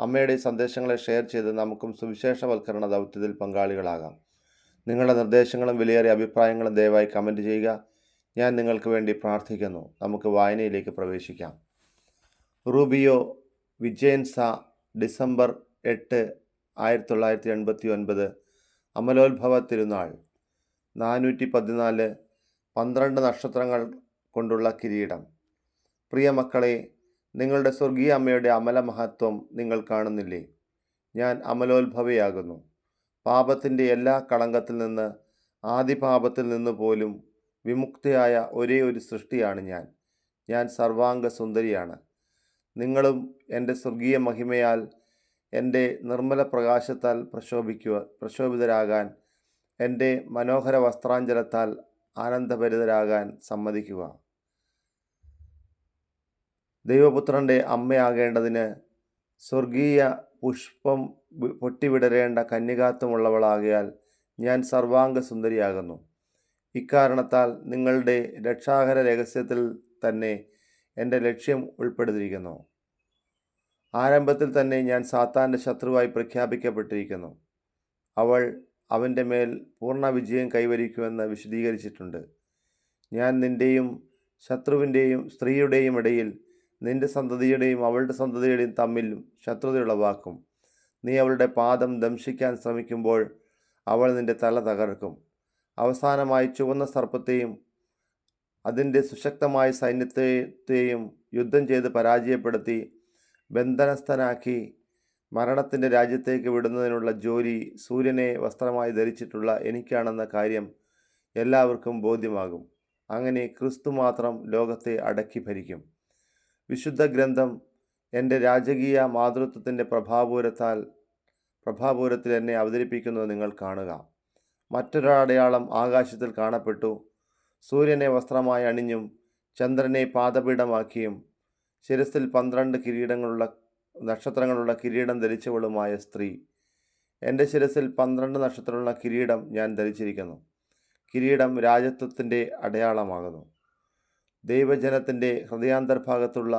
അമ്മയുടെ സന്ദേശങ്ങളെ ഷെയർ ചെയ്ത് നമുക്കും സുവിശേഷവൽക്കരണ ദൗത്യത്തിൽ പങ്കാളികളാകാം. നിങ്ങളുടെ നിർദ്ദേശങ്ങളും വിലയേറിയ അഭിപ്രായങ്ങളും ദയവായി കമന്റ് ചെയ്യുക. ഞാൻ നിങ്ങൾക്ക് വേണ്ടി പ്രാർത്ഥിക്കുന്നു. നമുക്ക് വായനയിലേക്ക് പ്രവേശിക്കാം. റൂബിയോ വിജയൻസ ഡിസംബർ എട്ട് ആയിരത്തി തൊള്ളായിരത്തി എൺപത്തി ഒൻപത് അമലോത്ഭവ തിരുനാൾ നാനൂറ്റി പതിനാല് പന്ത്രണ്ട് നക്ഷത്രങ്ങൾ കൊണ്ടുള്ള കിരീടം. പ്രിയ മക്കളെ നിങ്ങളുടെ സ്വർഗീയ അമ്മയുടെ അമല മഹത്വം നിങ്ങൾ കാണുന്നില്ലേ? ഞാൻ അമലോത്ഭവയാകുന്നു. പാപത്തിന്റെ എല്ലാ കളങ്കത്തിൽ നിന്ന് ആദിപാപത്തിൽ നിന്ന് പോലും വിമുക്തയായ ഒരേ ഒരു സൃഷ്ടിയാണ് ഞാൻ. ഞാൻ സർവാംഗ സുന്ദരിയാണ്. നിങ്ങളും എന്റെ സ്വർഗീയ മഹിമയാൽ എന്റെ നിർമ്മല പ്രകാശത്താൽ പ്രശോഭിക്കുക പ്രശോഭിതരാകാൻ എന്റെ മനോഹര വസ്ത്രാഞ്ചലത്താൽ ആനന്ദഭരിതരാകാൻ സമ്മതിക്കുക. ദൈവപുത്രന്റെ അമ്മയാകേണ്ടതിന് സ്വർഗീയ പുഷ്പം പൊട്ടിവിടരേണ്ട കന്യകാത്വമുള്ളവളാകയാൽ ഞാൻ സർവാംഗ സുന്ദരിയാകുന്നു ഇക്കാരണത്താൽ നിങ്ങളുടെ രക്ഷാകര രഹസ്യത്തിൽ തന്നെ എന്റെ ലക്ഷ്യം ഉൾപ്പെടുത്തിയിരിക്കുന്നു. ആരംഭത്തിൽ തന്നെ ഞാൻ സാത്താന്റെ ശത്രുവായി പ്രഖ്യാപിക്കപ്പെട്ടിരിക്കുന്നു. അവൾ അവന്റെ മേൽ പൂർണ വിജയം കൈവരിക്കുമെന്ന് വിശദീകരിച്ചിട്ടുണ്ട്. ഞാൻ നിന്റെയും ശത്രുവിന്റെയും സ്ത്രീയുടെയും ഇടയിൽ നിന്റെ സന്തതിയുടെയും അവളുടെ സന്തതിയുടെയും തമ്മിൽ ശത്രുതയുളവാക്കും നീ അവളുടെ പാദം ദംശിക്കാൻ ശ്രമിക്കുമ്പോൾ അവൾ നിന്റെ തല തകർക്കും. അവസാനമായി ചുവന്ന സർപ്പത്തെയും അതിന്റെ സുശക്തമായ സൈന്യത്തെയും യുദ്ധം ചെയ്ത് പരാജയപ്പെടുത്തി ബന്ധനസ്ഥനാക്കി മരണത്തിന്റെ രാജ്യത്തേക്ക് വിടുന്നതിനുള്ള ജോലി സൂര്യനെ വസ്ത്രമായി ധരിച്ചിട്ടുള്ള എനിക്കാണെന്ന കാര്യം എല്ലാവർക്കും ബോധ്യമാകും. അങ്ങനെ ക്രിസ്തു മാത്രം ലോകത്തെ അടക്കി ഭരിക്കും. വിശുദ്ധ ഗ്രന്ഥം എന്റെ രാജകീയ മാതൃത്വത്തിന്റെ പ്രഭാപൂരത്താൽ പ്രഭാപൂരത്തിൽ എന്നെ അവതരിപ്പിക്കുന്നത് നിങ്ങൾ കാണുക. മറ്റൊരടയാളം ആകാശത്തിൽ കാണപ്പെട്ടു. സൂര്യനെ വസ്ത്രമായി അണിഞ്ഞും ചന്ദ്രനെ പാദപീഠമാക്കിയും ശിരസിൽ പന്ത്രണ്ട് കിരീടങ്ങളുള്ള നക്ഷത്രങ്ങളുള്ള കിരീടം ധരിച്ചവളുമായ സ്ത്രീ. എന്റെ ശിരസിൽ പന്ത്രണ്ട് നക്ഷത്രമുള്ള കിരീടം ഞാൻ ധരിച്ചിരിക്കുന്നു. കിരീടം രാജത്വത്തിന്റെ അടയാളമാകുന്നു. ദൈവജനത്തിന്റെ ഹൃദയാന്തർഭാഗത്തുള്ള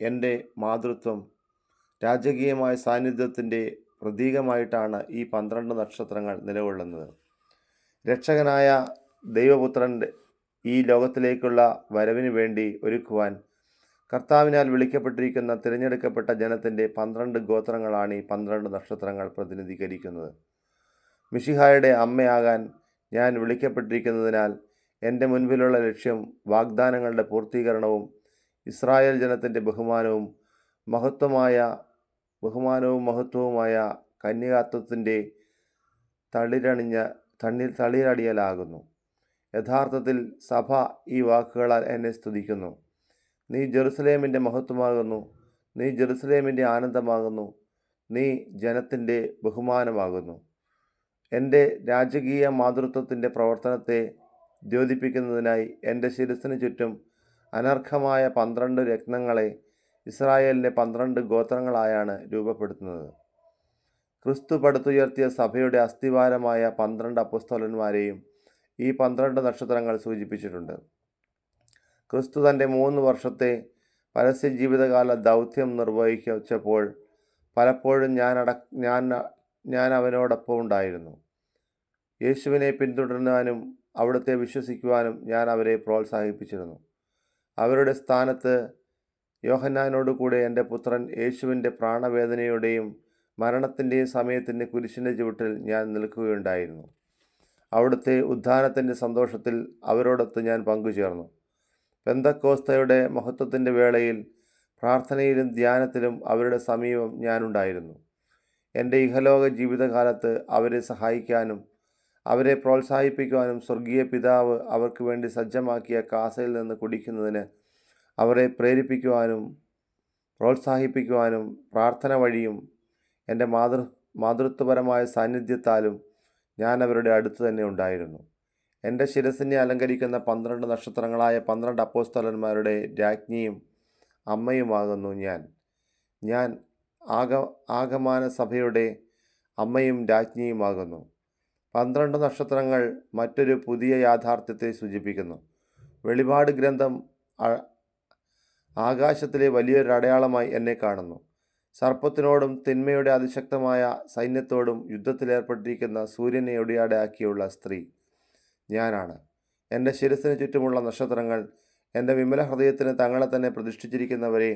എന്റെ മാതൃത്വം രാജകീയമായ സാന്നിധ്യത്തിന്റെ പ്രതീകമായിട്ടാണ് ഈ പന്ത്രണ്ട് നക്ഷത്രങ്ങൾ നിലകൊള്ളുന്നത്. രക്ഷകനായ ദൈവപുത്രന്റെ ഈ ലോകത്തിലേക്കുള്ള വരവിന് വേണ്ടി ഒരുക്കുവാൻ കർത്താവിനാൽ വിളിക്കപ്പെട്ടിരിക്കുന്ന തിരഞ്ഞെടുക്കപ്പെട്ട ജനത്തിന്റെ പന്ത്രണ്ട് ഗോത്രങ്ങളാണ് ഈ പന്ത്രണ്ട് നക്ഷത്രങ്ങൾ പ്രതിനിധീകരിക്കുന്നത്. മിഷിഹായുടെ അമ്മയാകാൻ ഞാൻ വിളിക്കപ്പെട്ടിരിക്കുന്നതിനാൽ എന്റെ മുൻപിലുള്ള ലക്ഷ്യം വാഗ്ദാനങ്ങളുടെ പൂർത്തീകരണവും ഇസ്രായേൽ ജനത്തിന്റെ ബഹുമാനവും മഹത്വമായ ബഹുമാനവും മഹത്വവുമായ കന്യകാത്വത്തിന്റെ തളിരണിഞ്ഞ തണ്ണിൽ തളിരടിയലാകുന്നു. യഥാർത്ഥത്തിൽ സഭ ഈ വാക്കുകളാൽ എന്നെ സ്തുതിക്കുന്നു. നീ ജെറുസലേമിന്റെ മഹത്വമാകുന്നു. നീ ജെറുസലേമിന്റെ ആനന്ദമാകുന്നു. നീ ജനത്തിന്റെ ബഹുമാനമാകുന്നു. എന്റെ രാജകീയ മാതൃത്വത്തിന്റെ പ്രവർത്തനത്തെ ദ്യോതിപ്പിക്കുന്നതിനായി എന്റെ ശിരസിന് ചുറ്റും അനർഹമായ പന്ത്രണ്ട് രത്നങ്ങളെ ഇസ്രായേലിന്റെ പന്ത്രണ്ട് ഗോത്രങ്ങളായാണ് രൂപപ്പെടുത്തുന്നത്. ക്രിസ്തു പടുത്തുയർത്തിയ സഭയുടെ അസ്ഥിവാരമായ പന്ത്രണ്ട് അപ്പസ്തോലന്മാരെയും ഈ പന്ത്രണ്ട് നക്ഷത്രങ്ങൾ സൂചിപ്പിച്ചിട്ടുണ്ട്. ക്രിസ്തു തന്റെ മൂന്ന് വർഷത്തെ പരസ്യ ജീവിതകാല ദൗത്യം നിർവഹിച്ചപ്പോൾ പലപ്പോഴും ഞാൻ അട ഞാൻ ഞാൻ അവനോടൊപ്പം ഉണ്ടായിരുന്നു. യേശുവിനെ പിന്തുടരാനും അവിടുത്തെ വിശ്വസിക്കുവാനും ഞാൻ അവരെ പ്രോത്സാഹിപ്പിച്ചിരുന്നു. അവരുടെ സ്ഥാനത്ത് യോഹന്നാനോട് കൂടെ എന്റെ പുത്രൻ യേശുവിന്റെ പ്രാണവേദനയുടെയും മരണത്തിന്റെയും സമയത്തിന്റെ കുരിശിന്റെ ചുവട്ടിൽ ഞാൻ നിൽക്കുകയുണ്ടായിരുന്നു. അവിടുത്തെ ഉദ്ധാനത്തിന്റെ സന്തോഷത്തിൽ അവരോടൊത്ത് ഞാൻ പങ്കുചേർന്നു. പെന്തക്കോസ്തയുടെ മഹത്വത്തിന്റെ വേളയിൽ പ്രാർത്ഥനയിലും ധ്യാനത്തിലും അവരുടെ സമീപം ഞാനുണ്ടായിരുന്നു. എന്റെ ഇഹലോക ജീവിതകാലത്ത് അവരെ സഹായിക്കാനും അവരെ പ്രോത്സാഹിപ്പിക്കുവാനും സ്വർഗീയ പിതാവ് അവർക്ക് വേണ്ടി സജ്ജമാക്കിയ കാസയിൽ നിന്ന് കുടിക്കുന്നതിന് അവരെ പ്രേരിപ്പിക്കുവാനും പ്രോത്സാഹിപ്പിക്കുവാനും പ്രാർത്ഥന വഴിയും എന്റെ മാതൃ മാതൃത്വപരമായ സാന്നിധ്യത്താലും ഞാൻ അവരുടെ അടുത്ത് തന്നെ ഉണ്ടായിരുന്നു. എന്റെ ശിരസിനെ അലങ്കരിക്കുന്ന പന്ത്രണ്ട് നക്ഷത്രങ്ങളായ പന്ത്രണ്ട് അപ്പോസ്തലന്മാരുടെ രാജ്ഞിയും അമ്മയുമാകുന്നു ഞാൻ. ഞാൻ ആഗ ആഗമാന സഭയുടെ അമ്മയും രാജ്ഞിയുമാകുന്നു. പന്ത്രണ്ട് നക്ഷത്രങ്ങൾ മറ്റൊരു പുതിയ യാഥാർത്ഥ്യത്തെ സൂചിപ്പിക്കുന്നു. വെളിപാട് ഗ്രന്ഥം ആകാശത്തിലെ വലിയൊരു അടയാളമായി എന്നെ കാണുന്നു. സർപ്പത്തിനോടും തിന്മയുടെ അതിശക്തമായ സൈന്യത്തോടും യുദ്ധത്തിലേർപ്പെട്ടിരിക്കുന്ന സൂര്യനെ ഒടിയാടാക്കിയുള്ള സ്ത്രീ ഞാനാണ്. എന്റെ ശിരസിന് ചുറ്റുമുള്ള നക്ഷത്രങ്ങൾ എന്റെ വിമല ഹൃദയത്തിന് തങ്ങളെ തന്നെ പ്രതിഷ്ഠിച്ചിരിക്കുന്നവരെ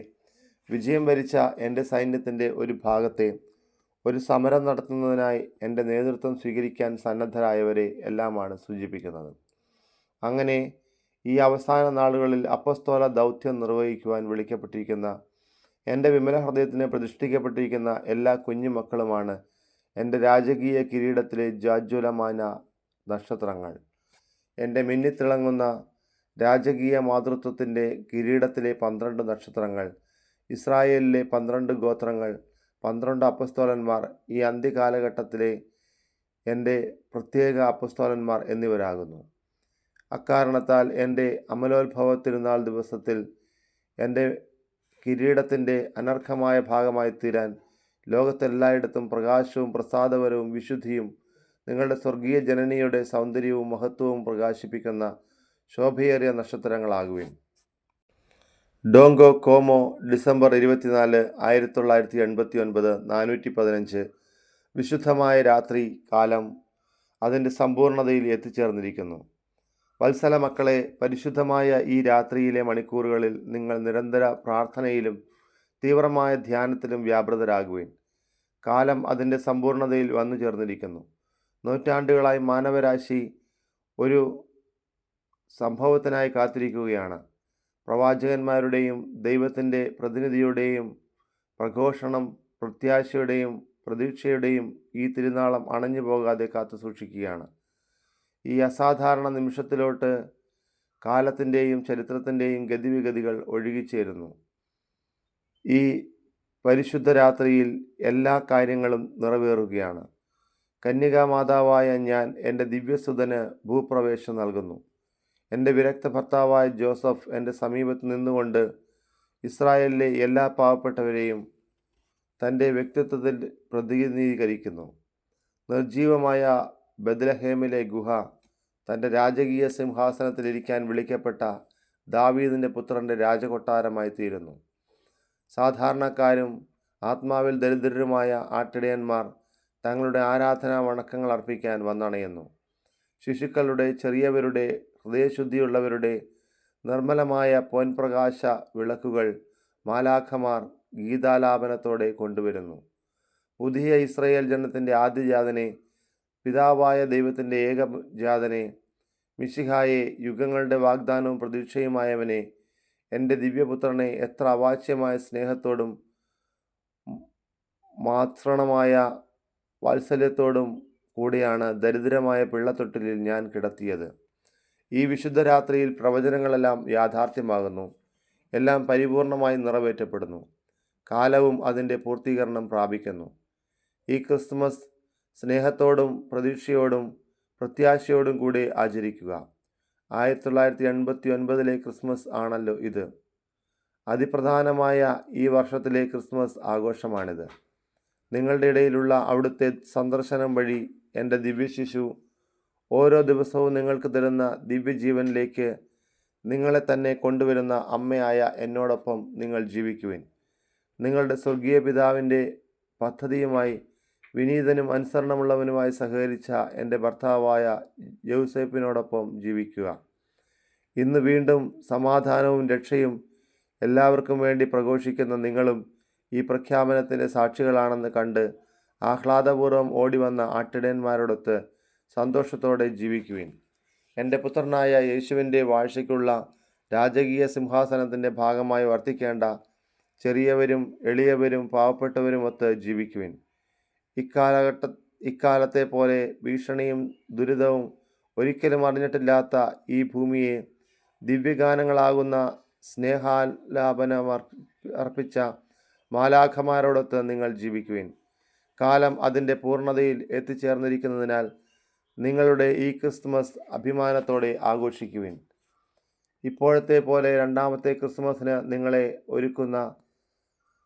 വിജയം വരിച്ച എന്റെ സൈന്യത്തിന്റെ ഒരു ഭാഗത്തെ ഒരു സമരം നടത്തുന്നതിനായി എന്റെ നേതൃത്വം സ്വീകരിക്കാൻ സന്നദ്ധരായവരെ എല്ലാമാണ് സൂചിപ്പിക്കുന്നത്. അങ്ങനെ ഈ അവസാന നാളുകളിൽ അപ്പസ്തോല ദൗത്യം നിർവഹിക്കുവാൻ വിളിക്കപ്പെട്ടിരിക്കുന്ന എന്റെ വിമല ഹൃദയത്തിന് പ്രതിഷ്ഠിക്കപ്പെട്ടിരിക്കുന്ന എല്ലാ കുഞ്ഞുമക്കളുമാണ് എന്റെ രാജകീയ കിരീടത്തിലെ ജാജ്വലമാന നക്ഷത്രങ്ങൾ. എന്റെ മിന്നിത്തിളങ്ങുന്ന രാജകീയ മാതൃത്വത്തിന്റെ കിരീടത്തിലെ പന്ത്രണ്ട് നക്ഷത്രങ്ങൾ ഇസ്രായേലിലെ പന്ത്രണ്ട് ഗോത്രങ്ങൾ പന്ത്രണ്ട് അപ്പസ്തോലന്മാർ ഈ അന്ത്യകാലഘട്ടത്തിലെ എന്റെ പ്രത്യേക അപ്പസ്തോലന്മാർ എന്നിവരാകുന്നു. അക്കാരണത്താൽ എന്റെ അമലോത്ഭവ തിരുനാൾ ദിവസത്തിൽ എന്റെ കിരീടത്തിന്റെ അനർഹമായ ഭാഗമായി തീരാൻ ലോകത്തെല്ലായിടത്തും പ്രകാശവും പ്രസാദപരവും വിശുദ്ധിയും നിങ്ങളുടെ സ്വർഗീയ ജനനിയുടെ സൗന്ദര്യവും മഹത്വവും പ്രകാശിപ്പിക്കുന്ന ശോഭയേറിയ നക്ഷത്രങ്ങളാകുവിൻ. ഡോങ്കോ കോമോ ഡിസംബർ ഇരുപത്തിനാല് ആയിരത്തി തൊള്ളായിരത്തി എൺപത്തി ഒൻപത് നാനൂറ്റി പതിനഞ്ച് വിശുദ്ധമായ രാത്രി കാലം അതിന്റെ സമ്പൂർണതയിൽ എത്തിച്ചേർന്നിരിക്കുന്നു. വത്സല മക്കളെ പരിശുദ്ധമായ ഈ രാത്രിയിലെ മണിക്കൂറുകളിൽ നിങ്ങൾ നിരന്തര പ്രാർത്ഥനയിലും തീവ്രമായ ധ്യാനത്തിലും വ്യാപൃതരാകുവിൻ. കാലം അതിന്റെ സമ്പൂർണതയിൽ വന്നു ചേർന്നിരിക്കുന്നു. നൂറ്റാണ്ടുകളായി മാനവരാശി ഒരു സംഭവത്തിനായി കാത്തിരിക്കുകയാണ്. പ്രവാചകന്മാരുടെയും ദൈവത്തിന്റെ പ്രതിനിധിയുടെയും പ്രഘോഷണം പ്രത്യാശയുടെയും പ്രതീക്ഷയുടെയും ഈ തിരുനാളം അണഞ്ഞു പോകാതെ കാത്തു സൂക്ഷിക്കുകയാണ്. ഈ അസാധാരണ നിമിഷത്തിലോട്ട് കാലത്തിന്റെയും ചരിത്രത്തിന്റെയും ഗതിവിഗതികൾ ഒഴുകിച്ചേരുന്നു. ഈ പരിശുദ്ധ രാത്രിയിൽ എല്ലാ കാര്യങ്ങളും നിറവേറുകയാണ്. കന്യകാമാതാവായ ഞാൻ എന്റെ ദിവ്യസുതന് ഭൂപ്രവേശം നൽകുന്നു. എന്റെ വിരക്ത ഭർത്താവായ ജോസഫ് എന്റെ സമീപത്ത് നിന്നുകൊണ്ട് ഇസ്രായേലിലെ എല്ലാ പാവപ്പെട്ടവരെയും തന്റെ വ്യക്തിത്വത്തിൽ പ്രതിനിധീകരിക്കുന്നു. നിർജീവമായ ബദ്ലഹേമിലെ ഗുഹ തന്റെ രാജകീയ സിംഹാസനത്തിലിരിക്കാൻ വിളിക്കപ്പെട്ട ദാവീദിന്റെ പുത്രന്റെ രാജകൊട്ടാരമായി തീരുന്നു സാധാരണക്കാരും ആത്മാവിൽ ദരിദ്രരുമായ ആട്ടിടയന്മാർ തങ്ങളുടെ ആരാധനാ വണക്കങ്ങൾ അർപ്പിക്കാൻ വന്നണയുന്നു. ശിശുക്കളുടെ ചെറിയവരുടെ ഹൃദയശുദ്ധിയുള്ളവരുടെ നിർമ്മലമായ പൊൻപ്രകാശ വിളക്കുകൾ മാലാഖമാർ ഗീതാലാപനത്തോടെ കൊണ്ടുവരുന്നു. പുതിയ ഇസ്രയേൽ ജനത്തിന്റെ ആദ്യജാതനെ പിതാവായ ദൈവത്തിന്റെ ഏകജാതനെ മിശിഹായെ യുഗങ്ങളുടെ വാഗ്ദാനവും പ്രതീക്ഷയുമായവനെ എന്റെ ദിവ്യപുത്രനെ എത്ര അവാച്യമായ സ്നേഹത്തോടും മാത്രണമായ വാത്സല്യത്തോടും കൂടിയാണ് ദരിദ്രമായ പിള്ളത്തൊട്ടിലിൽ ഞാൻ കിടത്തിയത്. ഈ വിശുദ്ധ രാത്രിയിൽ പ്രവചനങ്ങളെല്ലാം യാഥാർത്ഥ്യമാകുന്നു. എല്ലാം പരിപൂർണമായി നിറവേറ്റപ്പെടുന്നു. കാലവും അതിന്റെ പൂർത്തീകരണം പ്രാപിക്കുന്നു. ഈ ക്രിസ്മസ് സ്നേഹത്തോടും പ്രതീക്ഷയോടും പ്രത്യാശയോടും കൂടി ആചരിക്കുക. ആയിരത്തി തൊള്ളായിരത്തി എൺപത്തി ഒൻപതിലെ ക്രിസ്മസ് ആണല്ലോ ഇത്. അതിപ്രധാനമായ ഈ വർഷത്തിലെ ക്രിസ്മസ് ആഘോഷമാണിത്. നിങ്ങളുടെ ഇടയിലുള്ള അവിടുത്തെ സന്ദർശനം വഴി എന്റെ ദിവ്യശിശു ഓരോ ദിവസവും നിങ്ങൾക്ക് തരുന്ന ദിവ്യജീവനിലേക്ക് നിങ്ങളെ തന്നെ കൊണ്ടുവരുന്ന അമ്മയായ എന്നോടൊപ്പം നിങ്ങൾ ജീവിക്കുവിൻ. നിങ്ങളുടെ സ്വർഗീയ പിതാവിന്റെ പദ്ധതിയുമായി വിനീതനും അനുസരണമുള്ളവനുമായി സഹകരിച്ച എന്റെ ഭർത്താവായ യൗസേപ്പിനോടൊപ്പം ജീവിക്കുക. ഇന്ന് വീണ്ടും സമാധാനവും രക്ഷയും എല്ലാവർക്കും വേണ്ടി പ്രഘോഷിക്കുന്ന നിങ്ങളും ഈ പ്രഖ്യാപനത്തിന്റെ സാക്ഷികളാണെന്ന് കണ്ട് ആഹ്ലാദപൂർവം ഓടിവന്ന ആട്ടിടയന്മാരോടൊത്ത് സന്തോഷത്തോടെ ജീവിക്കുവിൻ. എന്റെ പുത്രനായ യേശുവിന്റെ വാഴ്ചയ്ക്കുള്ള രാജകീയ സിംഹാസനത്തിന്റെ ഭാഗമായി വർത്തിക്കേണ്ട ചെറിയവരും എളിയവരും പാവപ്പെട്ടവരുമൊത്ത് ജീവിക്കുവിൻ. ഇക്കാലഘട്ട ഇക്കാലത്തെ പോലെ ഭീഷണിയും ദുരിതവും ഒരിക്കലും അറിഞ്ഞിട്ടില്ലാത്ത ഈ ഭൂമിയെ ദിവ്യഗാനങ്ങളാകുന്ന സ്നേഹാലാപനം അർപ്പിച്ച മാലാഖമാരോടൊത്ത് നിങ്ങൾ ജീവിക്കുവിൻ. കാലം അതിന്റെ പൂർണതയിൽ എത്തിച്ചേർന്നിരിക്കുന്നതിനാൽ നിങ്ങളുടെ ഈ ക്രിസ്മസ് അഭിമാനത്തോടെ ആഘോഷിക്കുവിൻ. ഇപ്പോഴത്തെ പോലെ രണ്ടാമത്തെ ക്രിസ്മസിന് നിങ്ങളെ ഒരുക്കുന്ന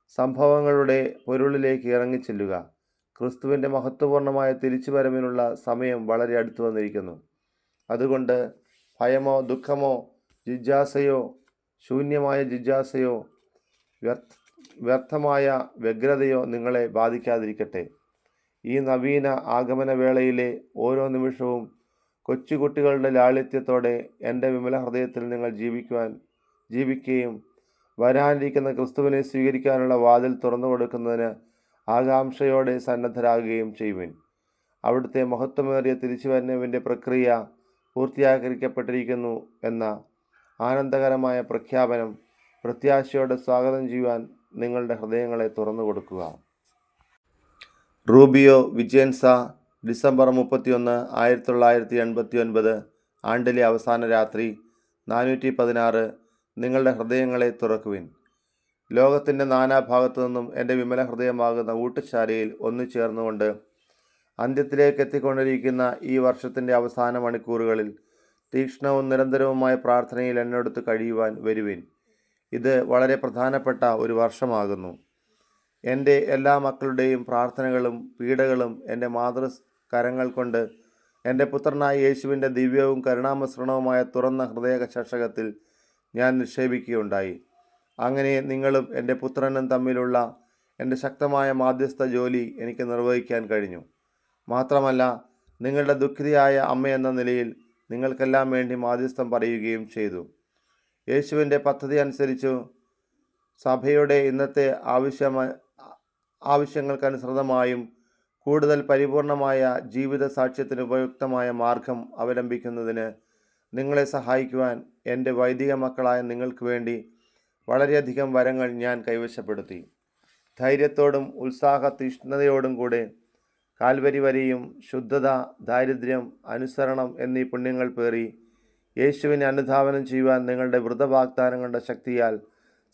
സംഭവങ്ങളുടെ പൊരുളിലേക്ക് ഇറങ്ങിച്ചെല്ലുക. ക്രിസ്തുവിന്റെ മഹത്വപൂർണമായ തിരിച്ചുവരവിനുള്ള സമയം വളരെ അടുത്തു വന്നിരിക്കുന്നു. അതുകൊണ്ട് ഭയമോ ദുഃഖമോ ജിജ്ഞാസയോ ശൂന്യമായ ജിജ്ഞാസയോ വ്യർത്ഥ വ്യർത്ഥമായ വ്യഗ്രതയോ നിങ്ങളെ ബാധിക്കാതിരിക്കട്ടെ. ഈ നവീന ആഗമന വേളയിലെ ഓരോ നിമിഷവും കൊച്ചുകുട്ടികളുടെ ലാളിത്യത്തോടെ എന്റെ വിമല ഹൃദയത്തിൽ നിങ്ങൾ ജീവിക്കുവാൻ ജീവിക്കുകയും വരാനിരിക്കുന്ന ക്രിസ്തുവിനെ സ്വീകരിക്കാനുള്ള വാതിൽ തുറന്നു കൊടുക്കുന്നതിന് ആകാംക്ഷയോടെ സന്നദ്ധരാകുകയും ചെയ്യുവിൻ. അവിടുത്തെ മഹത്വമേറിയ തിരിച്ചുവരവിന്റെ പ്രക്രിയ പൂർത്തിയാകരിക്കപ്പെട്ടിരിക്കുന്നു എന്ന ആനന്ദകരമായ പ്രഖ്യാപനം പ്രത്യാശയോടെ സ്വാഗതം ചെയ്യുവാൻ നിങ്ങളുടെ ഹൃദയങ്ങളെ തുറന്നു കൊടുക്കുക. റൂബിയോ വിജയൻസ ഡിസംബർ മുപ്പത്തിയൊന്ന് ആയിരത്തി തൊള്ളായിരത്തി എൺപത്തി ഒൻപത് ആണ്ടിലെ അവസാന രാത്രി നാനൂറ്റി പതിനാറ് നിങ്ങളുടെ ഹൃദയങ്ങളെ തുറക്കുവിൻ. ലോകത്തിന്റെ നാനാഭാഗത്തു നിന്നും എന്റെ വിമല ഹൃദയമാകുന്ന ഊട്ടുശാലയിൽ ഒന്നു ചേർന്നുകൊണ്ട് അന്ത്യത്തിലേക്ക് എത്തിക്കൊണ്ടിരിക്കുന്ന ഈ വർഷത്തിന്റെ അവസാന മണിക്കൂറുകളിൽ തീക്ഷ്ണവും നിരന്തരവുമായ പ്രാർത്ഥനയിൽ എന്നോടത്ത് കഴിയുവാൻ വരുവിൻ. ഇത് വളരെ പ്രധാനപ്പെട്ട ഒരു വർഷമാകുന്നു. എന്റെ എല്ലാ മക്കളുടെയും പ്രാർത്ഥനകളും പീഡകളും എന്റെ മാതൃ കരങ്ങൾ കൊണ്ട് എന്റെ പുത്രനായ യേശുവിന്റെ ദിവ്യവും കരുണാമിശ്രണവുമായ തുറന്ന ഹൃദയ ചഷകത്തിൽ ഞാൻ നിക്ഷേപിക്കുകയുണ്ടായി. അങ്ങനെ നിങ്ങളും എന്റെ പുത്രനും തമ്മിലുള്ള എന്റെ ശക്തമായ മാധ്യസ്ഥ ജോലി എനിക്ക് നിർവഹിക്കാൻ കഴിഞ്ഞു. മാത്രമല്ല നിങ്ങളുടെ ദുഃഖിതയായ അമ്മയെന്ന നിലയിൽ നിങ്ങൾക്കെല്ലാം വേണ്ടി മാധ്യസ്ഥം പറയുകയും ചെയ്തു. യേശുവിന്റെ പദ്ധതി അനുസരിച്ചു സഭയുടെ ഇന്നത്തെ ആവശ്യമ ആവശ്യങ്ങൾക്കനുസൃതമായും കൂടുതൽ പരിപൂർണമായ ജീവിത സാക്ഷ്യത്തിന് ഉപയുക്തമായ മാർഗം അവലംബിക്കുന്നതിന് നിങ്ങളെ സഹായിക്കുവാൻ എന്റെ വൈദിക മക്കളായ നിങ്ങൾക്ക് വേണ്ടി വളരെയധികം വരങ്ങൾ ഞാൻ കൈവശപ്പെടുത്തി. ധൈര്യത്തോടും ഉത്സാഹ തീഷ്ണതയോടും കൂടെ കാൽവരി വരെയും ശുദ്ധത ദാരിദ്ര്യം അനുസരണം എന്നീ പുണ്യങ്ങൾ പേറി യേശുവിനെ അനുധാവനം ചെയ്യുവാൻ നിങ്ങളുടെ വൃതവാഗ്ദാനങ്ങളുടെ ശക്തിയാൽ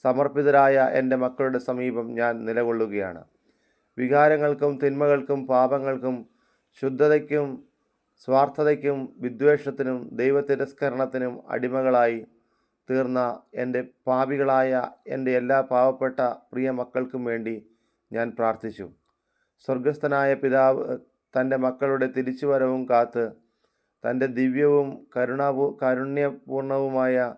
സമർപ്പിതരായ എന്റെ മക്കളുടെ സമീപം ഞാൻ നിലകൊള്ളുകയാണ്. വികാരങ്ങൾക്കും തിന്മകൾക്കും പാപങ്ങൾക്കും ശുദ്ധതയ്ക്കും സ്വാർത്ഥതയ്ക്കും വിദ്വേഷത്തിനും ദൈവതിരസ്കരണത്തിനും അടിമകളായി തീർന്ന എന്റെ പാപികളായ എന്റെ എല്ലാ പാവപ്പെട്ട പ്രിയ മക്കൾക്കും വേണ്ടി ഞാൻ പ്രാർത്ഥിച്ചു. സ്വർഗസ്ഥനായ പിതാവ് തന്റെ മക്കളുടെ തിരിച്ചുവരവും കാത്ത് തന്റെ ദിവ്യവും കരുണാപൂ കാരുണ്യപൂർണവുമായ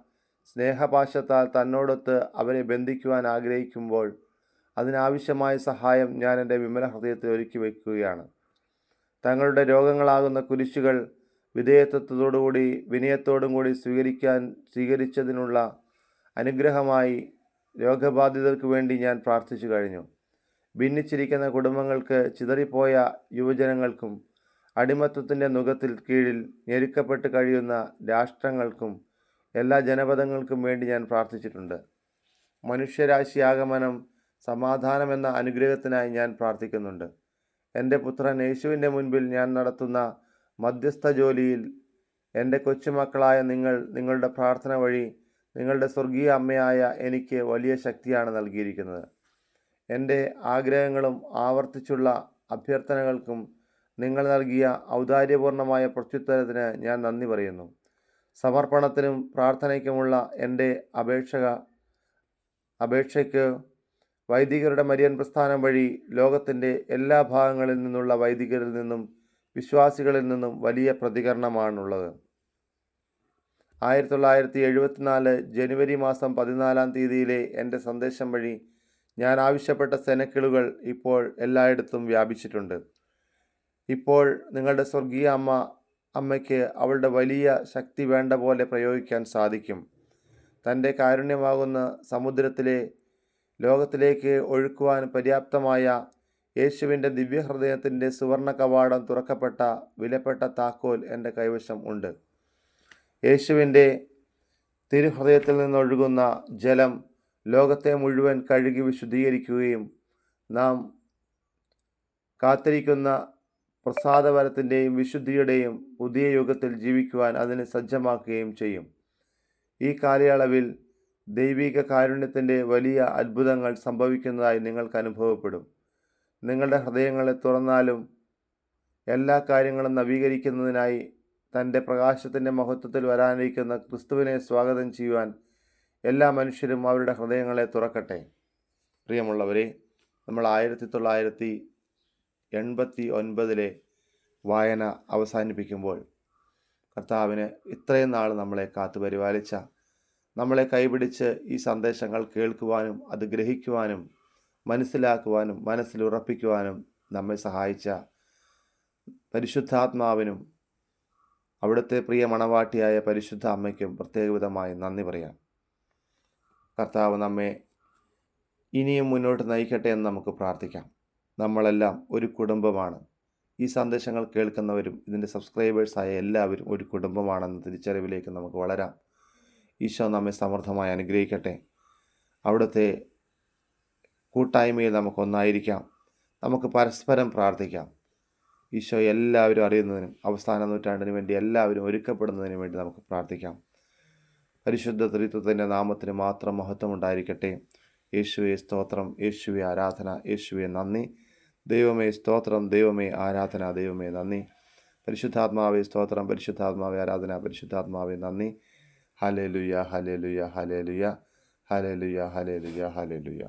സ്നേഹപാശത്താൽ തന്നോടൊത്ത് അവരെ ബന്ധിക്കുവാൻ ആഗ്രഹിക്കുമ്പോൾ അതിനാവശ്യമായ സഹായം ഞാൻ എന്റെ വിമല ഹൃദയത്തിൽ ഒരുക്കി വയ്ക്കുകയാണ്. തങ്ങളുടെ രോഗങ്ങളാകുന്ന കുരിശുകൾ വിധേയത്വത്തോടുകൂടി വിനയത്തോടും കൂടി സ്വീകരിക്കാൻ സ്വീകരിച്ചതിനുള്ള അനുഗ്രഹമായി രോഗബാധിതർക്ക് വേണ്ടി ഞാൻ പ്രാർത്ഥിച്ചു കഴിഞ്ഞു. ഭിന്നിച്ചിരിക്കുന്ന കുടുംബങ്ങൾക്ക് ചിതറിപ്പോയ യുവജനങ്ങൾക്കും അടിമത്വത്തിന്റെ നുഖത്തിൽ കീഴിൽ ഞെരുക്കപ്പെട്ട് കഴിയുന്ന രാഷ്ട്രങ്ങൾക്കും എല്ലാ ജനപദങ്ങൾക്കും വേണ്ടി ഞാൻ പ്രാർത്ഥിച്ചിട്ടുണ്ട്. മനുഷ്യരാശി ആഗമനം സമാധാനമെന്ന അനുഗ്രഹത്തിനായി ഞാൻ പ്രാർത്ഥിക്കുന്നുണ്ട്. എന്റെ പുത്രൻ യേശുവിന്റെ മുൻപിൽ ഞാൻ നടത്തുന്ന മധ്യസ്ഥ ജോലിയിൽ എന്റെ കൊച്ചുമക്കളായ നിങ്ങൾ നിങ്ങളുടെ പ്രാർത്ഥന വഴി നിങ്ങളുടെ സ്വർഗീയ അമ്മയായ എനിക്ക് വലിയ ശക്തിയാണ് നൽകിയിരിക്കുന്നത്. എന്റെ ആഗ്രഹങ്ങളും ആവർത്തിച്ചുള്ള അഭ്യർത്ഥനകൾക്കും നിങ്ങൾ നൽകിയ ഔദാര്യപൂർണമായ പ്രത്യുത്തരത്തിന് ഞാൻ നന്ദി പറയുന്നു. സമർപ്പണത്തിനും പ്രാർത്ഥനയ്ക്കുമുള്ള എന്റെ അപേക്ഷക അപേക്ഷയ്ക്ക് വൈദികരുടെ മരിയൻ പ്രസ്ഥാനം വഴി ലോകത്തിന്റെ എല്ലാ ഭാഗങ്ങളിൽ നിന്നുള്ള വൈദികരിൽ നിന്നും വിശ്വാസികളിൽ നിന്നും വലിയ പ്രതികരണമാണുള്ളത്. ആയിരത്തി തൊള്ളായിരത്തി എഴുപത്തിനാല് ജനുവരി മാസം പതിനാലാം തീയതിയിലെ എന്റെ സന്ദേശം വഴി ഞാൻ ആവശ്യപ്പെട്ട സെനക്കിളുകൾ ഇപ്പോൾ എല്ലായിടത്തും വ്യാപിച്ചിട്ടുണ്ട്. ഇപ്പോൾ നിങ്ങളുടെ സ്വർഗീയ അമ്മ അമ്മയ്ക്ക് അവളുടെ വലിയ ശക്തി വേണ്ട പോലെ പ്രയോഗിക്കാൻ സാധിക്കും. തന്റെ കാരുണ്യമാകുന്ന സമുദ്രത്തിലെ ലോകത്തിലേക്ക് ഒഴുക്കുവാൻ പര്യാപ്തമായ യേശുവിന്റെ ദിവ്യഹൃദയത്തിന്റെ സുവർണ കവാടം തുറക്കപ്പെട്ട വിലപ്പെട്ട താക്കോൽ എന്റെ കൈവശം ഉണ്ട്. യേശുവിന്റെ തിരുഹൃദയത്തിൽ നിന്നൊഴുകുന്ന ജലം ലോകത്തെ മുഴുവൻ കഴുകി വിശുദ്ധീകരിക്കുകയും നാം കാത്തിരിക്കുന്ന പ്രസാദവരത്തിന്റെയും വിശുദ്ധിയുടെയും പുതിയ യുഗത്തിൽ ജീവിക്കുവാൻ അതിനെ സജ്ജമാക്കുകയും ചെയ്യും. ഈ കാലയളവിൽ ദൈവിക കാരുണ്യത്തിന്റെ വലിയ അത്ഭുതങ്ങൾ സംഭവിക്കുന്നതായി നിങ്ങൾക്ക് അനുഭവപ്പെടും. നിങ്ങളുടെ ഹൃദയങ്ങളെ തുറന്നാലും എല്ലാ കാര്യങ്ങളും നവീകരിക്കുന്നതിനായി തന്റെ പ്രകാശത്തിന്റെ മഹത്വത്തിൽ വരാനിരിക്കുന്ന ക്രിസ്തുവിനെ സ്വാഗതം ചെയ്യുവാൻ എല്ലാ മനുഷ്യരും അവരുടെ ഹൃദയങ്ങളെ തുറക്കട്ടെ. പ്രിയമുള്ളവരെ നമ്മൾ ആയിരത്തി തൊള്ളായിരത്തി എൺപത്തി ഒൻപതിലെ വായന അവസാനിപ്പിക്കുമ്പോൾ കർത്താവിന് ഇത്രയും നാൾ നമ്മളെ കാത്തു പരിപാലിച്ച നമ്മളെ കൈപിടിച്ച് ഈ സന്ദേശങ്ങൾ കേൾക്കുവാനും അത് ഗ്രഹിക്കുവാനും മനസ്സിലാക്കുവാനും മനസ്സിലുറപ്പിക്കുവാനും നമ്മെ സഹായിച്ച പരിശുദ്ധാത്മാവിനും അവിടുത്തെ പ്രിയ മണവാട്ടിയായ പരിശുദ്ധ അമ്മയ്ക്കും പ്രത്യേകവിധമായി നന്ദി പറയാം. കർത്താവ് നമ്മെ ഇനിയും മുന്നോട്ട് നയിക്കട്ടെ എന്ന് നമുക്ക് പ്രാർത്ഥിക്കാം. നമ്മളെല്ലാം ഒരു കുടുംബമാണ്. ഈ സന്ദേശങ്ങൾ കേൾക്കുന്നവരും ഇതിന്റെ സബ്സ്ക്രൈബേഴ്സായ എല്ലാവരും ഒരു കുടുംബമാണെന്ന തിരിച്ചറിവിലേക്ക് നമുക്ക് വളരാം. ഈശോ നമ്മെ സമൃദ്ധമായി അനുഗ്രഹിക്കട്ടെ. അവിടുത്തെ കൂട്ടായ്മയിൽ നമുക്കൊന്നായിരിക്കാം നമുക്ക് പരസ്പരം പ്രാർത്ഥിക്കാം. ഈശോ എല്ലാവരും അറിയുന്നതിനും അവസാന നൂറ്റാണ്ടിന് വേണ്ടി എല്ലാവരും ഒരുക്കപ്പെടുന്നതിനും വേണ്ടി നമുക്ക് പ്രാർത്ഥിക്കാം. പരിശുദ്ധ ത്രിത്വത്തിന്റെ നാമത്തിന് മാത്രം മഹത്വം ഉണ്ടായിരിക്കട്ടെ. യേശുവെ സ്തോത്രം യേശുവെ ആരാധന യേശുവെ നന്ദി. ദൈവമേ സ്തോത്രം ദൈവമേ ആരാധന ദൈവമേ നന്ദി. പരിശുദ്ധാത്മാവേ സ്തോത്രം പരിശുദ്ധാത്മാവേ ആരാധന പരിശുദ്ധാത്മാവേ നന്ദി. ഹലേ ലുയ ഹലേ ലുയ ഹലേ ലുയ